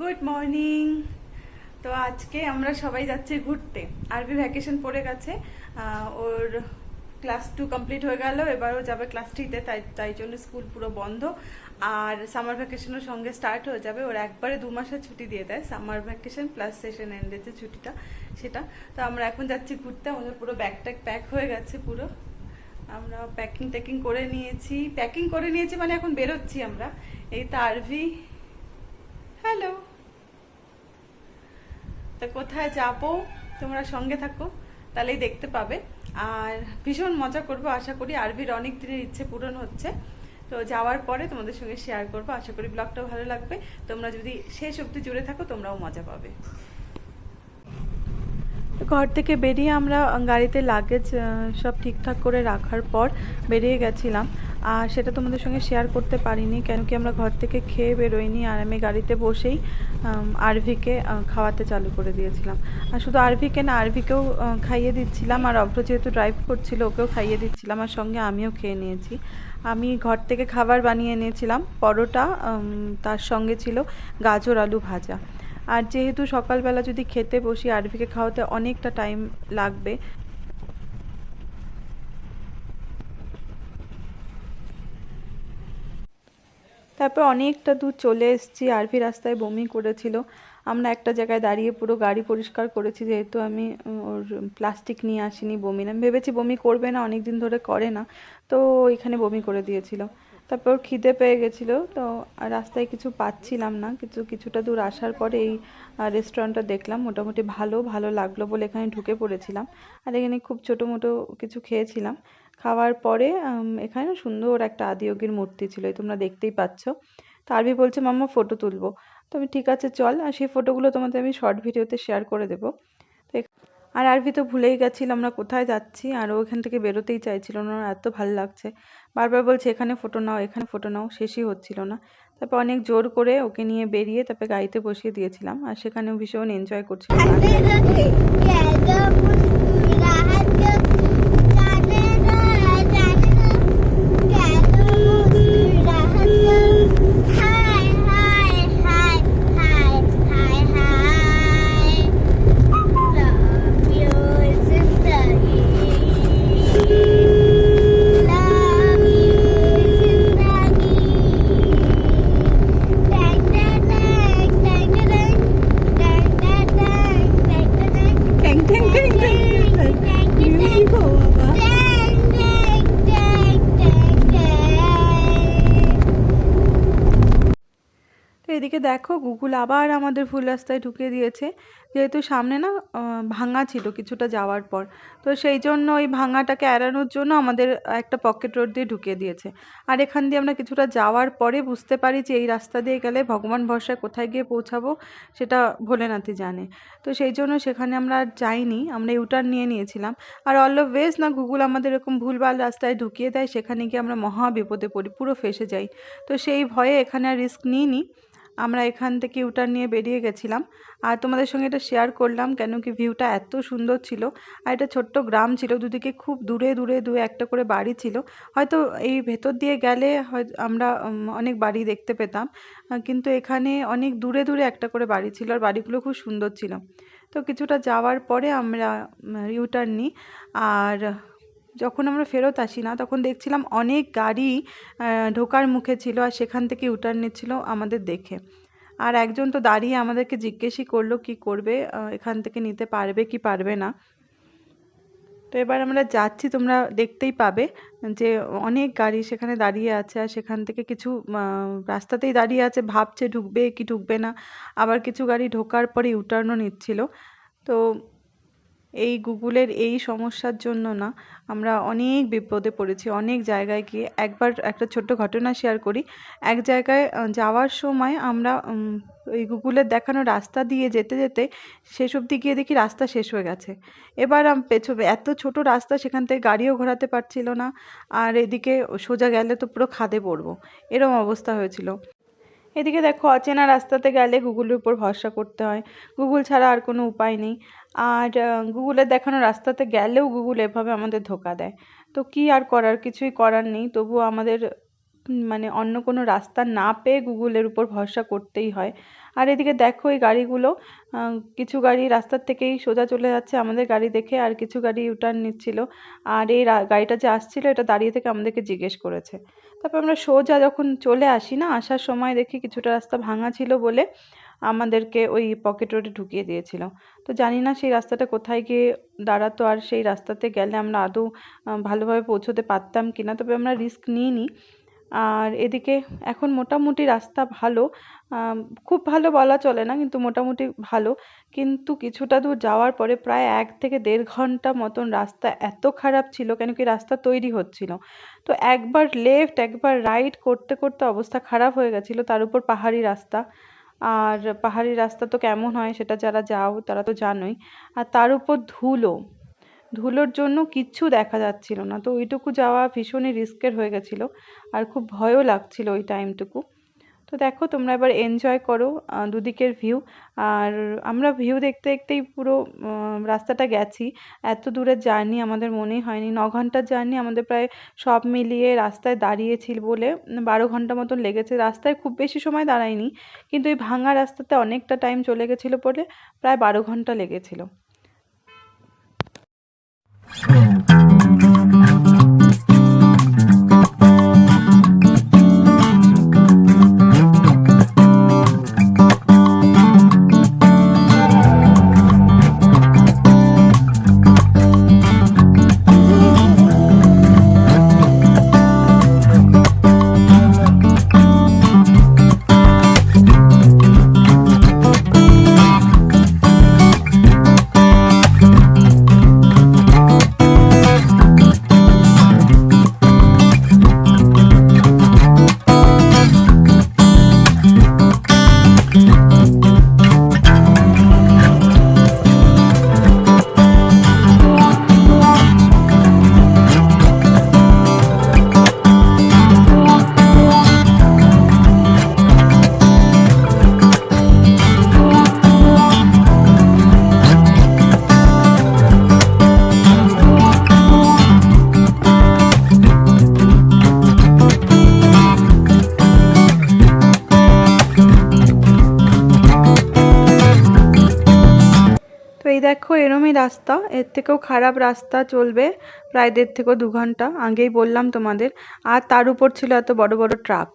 Good morning তো আজকে আমরা সবাই যাচ্ছি ঘুরতে। আরবি ভ্যাকেশন পড়ে গেছে। ওর ক্লাস টু কমপ্লিট হয়ে গেল এবারও যাবে ক্লাস থ্রিতে তাই তাই জন্য স্কুল পুরো বন্ধ। আর সামার ভ্যাকেশনের সঙ্গে স্টার্ট হয়ে যাবে। ওর একবারে দু মাসের ছুটি দিয়ে দেয় সামার ভ্যাকেশন প্লাস সেশন এন্ডের যে ছুটিটা, সেটা। তো আমরা এখন যাচ্ছি ঘুরতে। আমাদের পুরো ব্যাগ ট্যাগ প্যাক হয়ে গেছে পুরো। আমরা প্যাকিং ট্যাকিং করে নিয়েছি। প্যাকিং করে নিয়েছি মানে এখন বেরোচ্ছি আমরা। এই তো আরভি হ্যালো তা কোথায় যাব? তোমরা সঙ্গে থাকো, তাহলেই দেখতে পাবে। আর ভীষণ মজা করব, আশা করি আরবির অনেক দিনের ইচ্ছে পূরণ হচ্ছে। তো যাওয়ার পরে তোমাদের সঙ্গে শেয়ার করব। আশা করি ব্লগটা ভালো লাগবে। তোমরা যদি শেষ অব্দি জুড়ে থাকো, তোমরাও মজা পাবে। ঘর থেকে বেরিয়ে আমরা গাড়িতে লাগেজ সব ঠিকঠাক করে রাখার পর বেরিয়ে গেছিলাম। আর সেটা তোমাদের সঙ্গে শেয়ার করতে পারিনি, কেন কি আমরা ঘর থেকে খেয়ে বেরোইনি আর আমি গাড়িতে বসেই আরভিকে খাওয়াতে চালু করে দিয়েছিলাম। আর শুধু আরভিকে না, আরভিকেও খাইয়ে দিচ্ছিলাম আর অভ্র যেহেতু ড্রাইভ করছিল, ওকেও খাইয়ে দিচ্ছিলাম আর সঙ্গে আমিও খেয়ে নিয়েছি। আমি ঘর থেকে খাবার বানিয়ে এনেছিলাম, পরোটা তার সঙ্গে ছিল গাজর আলু ভাজা। আর যেহেতু সকালবেলা যদি খেতে বসি আরভিকে খাওয়াতে অনেকটা টাইম লাগবে। তারপর অনেকটা দূর চলে এসেছি, আরভি রাস্তায় বমি করেছিল। আমরা একটা জায়গায় দাঁড়িয়ে পুরো গাড়ি পরিষ্কার করেছি, যেহেতু আমি ওর প্লাস্টিক নিয়ে আসিনি বমি। আমি ভেবেছি বমি করবে না অনেক দিন ধরে করে না। তো এখানে বমি করে দিয়েছিল। তারপর খিদে পেয়ে গেছিল, তো রাস্তায় কিছু পাচ্ছিলাম না। কিছু, কিছুটা দূর আসার পরে এই রেস্টুরেন্টটা দেখলাম, মোটামুটি ভালো ভালো লাগল বলে এখানে ঢুকে পড়েছিলাম। আর এখানে খুব ছোটো মোটো কিছু খেয়েছিলাম। খাওয়ার পরে এখানে সুন্দর একটা আদিয়োগীর মূর্তি ছিল তোমরা দেখতেই পাচ্ছ। তো আরবি বলছে, মাম্মা ফটো তুলবো। তো আমি, ঠিক আছে, চল। আর সেই ফটোগুলো তোমাদের আমি শর্ট ভিডিওতে শেয়ার করে দেবো। আর আরবি তো ভুলেই গেছিল, আমরা কোথায় যাচ্ছি? আর ওখান থেকে বেরোতেই চাইছিল না এত ভালো লাগছে। বারবার বলছে, এখানে ফটো নাও, এখানে ফটো নাও। শেষই হচ্ছিল না। তারপর অনেক জোর করে ওকে নিয়ে বেরিয়ে তারপরে গাড়িতে বসিয়ে দিয়েছিলাম। আর সেখানেও ভীষণ এনজয় করছিল। গুগল আবার আমাদের ফুল রাস্তায় ঢুকিয়ে দিয়েছে। যেহেতু সামনে না ভাঙা ছিল কিছুটা যাওয়ার পর। তো সেই জন্য ওই ভাঙাটাকে এড়ানোর জন্য আমাদের একটা পকেট রোড দিয়ে ঢুকিয়ে দিয়েছে। আর এখান দিয়ে আমরা কিছুটা যাওয়ার পরে বুঝতে পারি যে এই রাস্তা দিয়ে গেলে ভগবান ভরসায় কোথায় গিয়ে পৌঁছাবো, সেটা ভোলেনাথই জানে। তো সেই জন্য সেখানে আমরা যাইনি, আমরা ইউটার্ন নিয়ে নিয়েছিলাম। আর অল অলওয়েজ না, গুগল আমাদের এরকম ভুলভাল রাস্তায় ঢুকিয়ে দেয়, সেখানে গিয়ে আমরা মহা বিপদে পড়ি, পুরো ফেসে যাই। তো সেই ভয়ে এখানে আর রিস্ক নিইনি। আমরা এখান থেকে ইউটার্ন নিয়ে বেরিয়ে গেছিলাম। আর তোমাদের সঙ্গে এটা শেয়ার করলাম কেন কি ভিউটা এত সুন্দর ছিল। আর এটা ছোট্ট গ্রাম ছিল, দুদিকে খুব দূরে দূরে দু একটা করে বাড়ি ছিল। হয়তো এই ভেতর দিয়ে গেলে আমরা অনেক বাড়ি দেখতে পেতাম। কিন্তু এখানে অনেক দূরে দূরে একটা করে বাড়ি ছিল আর বাড়িগুলো খুব সুন্দর ছিল। তো কিছুটা যাওয়ার পরে আমরা ইউটার্ন নিই। আর যখন আমরা ফেরত আসি না, তখন দেখছিলাম অনেক গাড়ি ঢোকার মুখে ছিল আর সেখান থেকে ইউটার্ন নিচ্ছিল আমাদের দেখে। আর একজন তো দাঁড়িয়ে আমাদেরকে জিজ্ঞেসই করল, কি করবে? এখান থেকে নিতে পারবে কি পারবে না? তো এবার আমরা যাচ্ছি, তোমরা দেখতেই পাবে যে অনেক গাড়ি সেখানে দাঁড়িয়ে আছে আর সেখান থেকে কিছু রাস্তাতেই দাঁড়িয়ে আছে, ভাবছে ঢুকবে কি ঢুকবে না। আবার কিছু গাড়ি ঢোকার পরে ইউটার্নও নিচ্ছিল। তো এই গুগলের এই সমস্যার জন্য না, আমরা অনেক বিপদে পড়েছি। অনেক জায়গায় গিয়ে একবার একটা ছোট্ট ঘটনা শেয়ার করি। এক জায়গায় যাওয়ার সময় আমরা ওই গুগলের দেখানো রাস্তা দিয়ে যেতে যেতে শেষ অবধি গিয়ে দেখি রাস্তা শেষ হয়ে গেছে। এবার আম- পেছনে এত ছোট রাস্তা সেখান থেকে গাড়িও ঘোরাতে পারছিল না। আর এদিকে সোজা গেলে তো পুরো খাদে পড়ব। এরম অবস্থা হয়েছিল। এদিকে দেখো, অচেনা রাস্তাতে গেলে গুগলের উপর ভরসা করতে হয়। গুগল ছাড়া আর কোনো উপায় নেই। আর গুগলে দেখানো রাস্তাতে গেলেও গুগল এভাবে আমাদের ধোকা দেয়। তো কি আর করার? কিছুই করার নেই। তবুও আমাদের মানে অন্য কোনো রাস্তা না পেয়ে গুগলের উপর ভরসা করতেই হয়। আর এদিকে দেখো এই গাড়িগুলো কিছু গাড়ি রাস্তার থেকেই সোজা চলে যাচ্ছে আমাদের গাড়ি দেখে, আর কিছু গাড়ি ইউটার্ন নিচ্ছিল। আর এই গাড়িটা যে আসছিল, এটা দাঁড়িয়ে থেকে আমাদেরকে জিজ্ঞেস করেছে। তারপর আমরা সোজা যখন চলে আসি না, আসার সময় দেখি কিছুটা রাস্তা ভাঙা ছিল বলে আমাদেরকে ওই পকেট রোডে ঢুকিয়ে দিয়েছিল। তো জানি না সেই রাস্তাটা কোথায় গিয়ে দাঁড়াতো আর সেই রাস্তাতে গেলে আমরা আদৌ ভালোভাবে পৌঁছতে পারতাম কি না তবে আমরা রিস্ক নিইনি। আর এদিকে এখন মোটামুটি রাস্তা ভালো খুব ভালো বলা চলে না, কিন্তু মোটামুটি ভালো। কিন্তু কিছুটা দূর যাওয়ার পরে প্রায় এক থেকে দেড় ঘণ্টা মতন রাস্তা এত খারাপ ছিল কেন কি রাস্তা তৈরি হচ্ছিল। তো একবার লেফট একবার রাইট করতে করতে অবস্থা খারাপ হয়ে গেছিল, তার উপর পাহাড়ি রাস্তা। আর পাহাড়ি রাস্তা তো কেমন হয় সেটা যারা যাও তারা তো জানোই। আর তার উপর ধুলো। ধুলোর জন্য কিচ্ছু দেখা যাচ্ছিল না। তো ওইটুকু যাওয়া ভীষণই রিস্কের হয়ে গেছিল। আর খুব ভয়ও লাগছিল ওই টাইমটুকু তো দেখো, তোমরা এবার এনজয় করো দুদিকের ভিউ আর আমরা ভিউ দেখতে দেখতেই পুরো রাস্তাটা গেছি। এত দূরের জার্নি আমাদের মনেই হয়নি। ন ঘণ্টার জার্নি আমাদের প্রায় সব মিলিয়ে রাস্তায় দাঁড়িয়েছিল বলে বারো ঘণ্টা মতন লেগেছে। রাস্তায় খুব বেশি সময় দাঁড়ায়নি, কিন্তু এই ভাঙা রাস্তাতে অনেকটা টাইম চলে গেছিল বলে প্রায় বারো ঘণ্টা লেগেছিলো। দেখো, এরমই রাস্তা। এর থেকেও খারাপ রাস্তা চলবে প্রায় দেড় থেকেও দু ঘণ্টা। আগেই বললাম তোমাদের। আর তার উপর ছিল এত বড় বড় ট্রাক।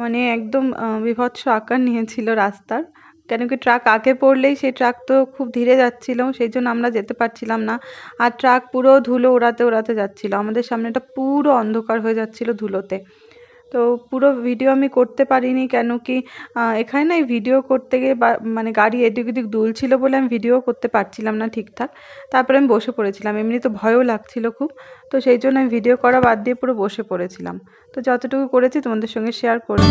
মানে একদম বীভৎস আকার নিয়েছিল রাস্তার। কেন কি ট্রাক আগে পড়লেই সেই ট্রাক তো খুব ধীরে যাচ্ছিল, সেই জন্য আমরা যেতে পারছিলাম না। আর ট্রাক পুরো ধুলো ওড়াতে ওড়াতে যাচ্ছিল। আমাদের সামনেটা পুরো অন্ধকার হয়ে যাচ্ছিল ধুলোতে। তো পুরো ভিডিও আমি করতে পারিনি কেন কি এখানে না ভিডিও করতে গিয়ে মানে গাড়ি এদিক ওদিক দুলছিল বলে আমি ভিডিও করতে পারছিলাম না ঠিকঠাক। তারপরে আমি বসে পড়েছিলাম, এমনি তো ভয়ও লাগছিল খুব। তো সেই জন্য আমি ভিডিও করা বাদ দিয়ে পুরো বসে পড়েছিলাম। তো যতটুকু করেছি তোমাদের সঙ্গে শেয়ার করলাম।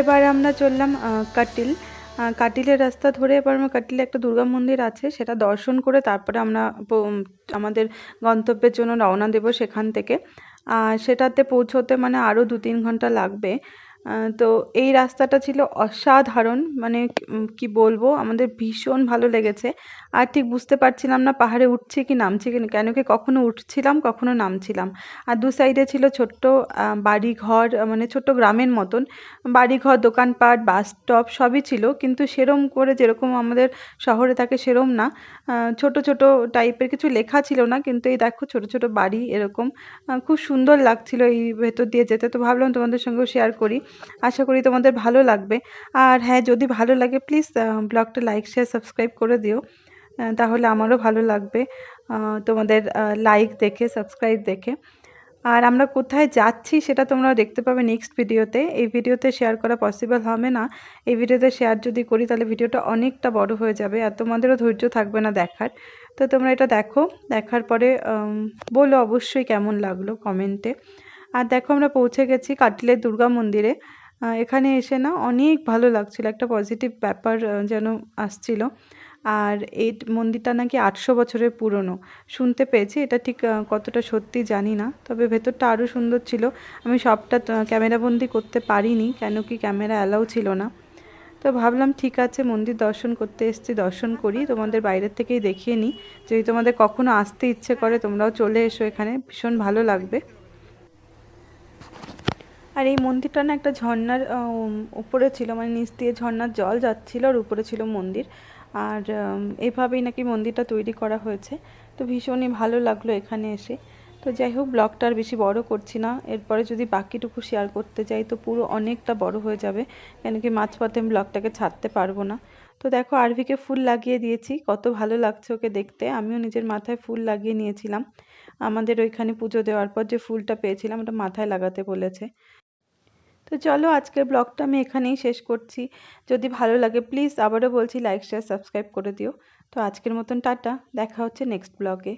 এবার আমরা চললাম কাটিল। কাটিলের রাস্তা ধরে এবার আমরা কাটিলে একটা দুর্গা মন্দির আছে, সেটা দর্শন করে তারপরে আমরা আমাদের গন্তব্যের জন্য রওনা দেব সেখান থেকে। সেটাতে পৌঁছোতে মানে আরও দু তিন ঘণ্টা লাগবে। তো এই রাস্তাটা ছিল অসাধারণ। মানে কি- বলব, আমাদের ভীষণ ভালো লেগেছে। আর ঠিক বুঝতে পারছিলাম না পাহাড়ে উঠছি কি, নামছি কি। কেন কি কখনো উঠছিলাম, কখনো নামছিলাম। আর দু সাইডে ছিল ছোট্ট বাড়ি ঘর মানে ছোট্ট গ্রামের মতন। বাড়িঘর, দোকানপাট বাস স্টপ সবই ছিল। কিন্তু সেরম করে যেরকম আমাদের শহরে থাকে সেরম না। ছোট ছোট টাইপের কিছু লেখা ছিল না। কিন্তু এই দেখো ছোট ছোট বাড়ি এরকম। খুব সুন্দর লাগছিল এই ভেতর দিয়ে যেতে। তো ভাবলাম তোমাদের সঙ্গেও শেয়ার করি। আশা করি তোমাদের ভালো লাগবে। আর হ্যাঁ যদি ভালো লাগে প্লিজ ব্লগটা লাইক শেয়ার সাবস্ক্রাইব করে দিও। তাহলে আমারও ভালো লাগবে তোমাদের লাইক দেখে সাবস্ক্রাইব দেখে। আর আমরা কোথায় যাচ্ছি সেটা তোমরা দেখতে পাবে নেক্সট ভিডিওতে এই ভিডিওতে শেয়ার করা পসিবল হবে না। এই ভিডিওতে শেয়ার যদি করি, তাহলে ভিডিওটা অনেকটা বড় হয়ে যাবে আর তোমাদেরও ধৈর্য থাকবে না দেখার। তো তোমরা এটা দেখো। দেখার পরে বলো অবশ্যই কেমন লাগল কমেন্টে আর দেখো আমরা পৌঁছে গেছি কাটলের দুর্গা মন্দিরে। এখানে এসে না অনেক ভালো লাগছিল, একটা পজিটিভ ব্যাপার যেন আসছিল। আর এই মন্দিরটা নাকি আটশো বছরের পুরনো। শুনতে পেয়েছি, এটা ঠিক কতটা সত্যি জানি না। তবে ভেতরটা আরও সুন্দর ছিল। আমি সবটা ক্যামেরাবন্দি করতে পারিনি, কেন কি ক্যামেরা অ্যালাউ ছিল না। তো ভাবলাম ঠিক আছে, মন্দির দর্শন করতে এসেছি, দর্শন করি। তোমাদের বাইরের থেকেই দেখিয়ে নিই। যদি তোমাদের কখনো আসতে ইচ্ছে করে, তোমরাও চলে এসো এখানে, ভীষণ ভালো লাগবে। আর এই মন্দিরটা না একটা ঝর্ণার উম, উপরে ছিল মানে নিচ দিয়ে ঝর্ণার জল যাচ্ছিল আর উপরে ছিল মন্দির। আর এভাবেই নাকি মন্দিরটা তৈরি করা হয়েছে। তো ভীষণই ভালো লাগল এখানে এসে। তো যাই হোক ব্লগটা আর বেশি বড় করছি না। এরপরে যদি বাকিটুকু শেয়ার করতে যাই তো পুরো অনেকটা বড় হয়ে যাবে। কেন কি মাঝপথে আমি ব্লগটাকে ছাড়তে পারব না। তো দেখো আরভিকে ফুল লাগিয়ে দিয়েছি। কত ভালো লাগছে ওকে দেখতে। আমিও নিজের মাথায় ফুল লাগিয়ে নিয়েছিলাম। আমাদের ওইখানে পুজো দেওয়ার পর যে ফুলটা পেয়েছিলাম ওটা মাথায় লাগাতে বলেছে। তো চলো আজকের ব্লগটা আমি এখানেই শেষ করছি। যদি ভালো লাগে প্লিজ আবারও বলছি লাইক শেয়ার সাবস্ক্রাইব করে দিও। তো আজকের মতন টাটা, দেখা হচ্ছে নেক্সট ব্লগে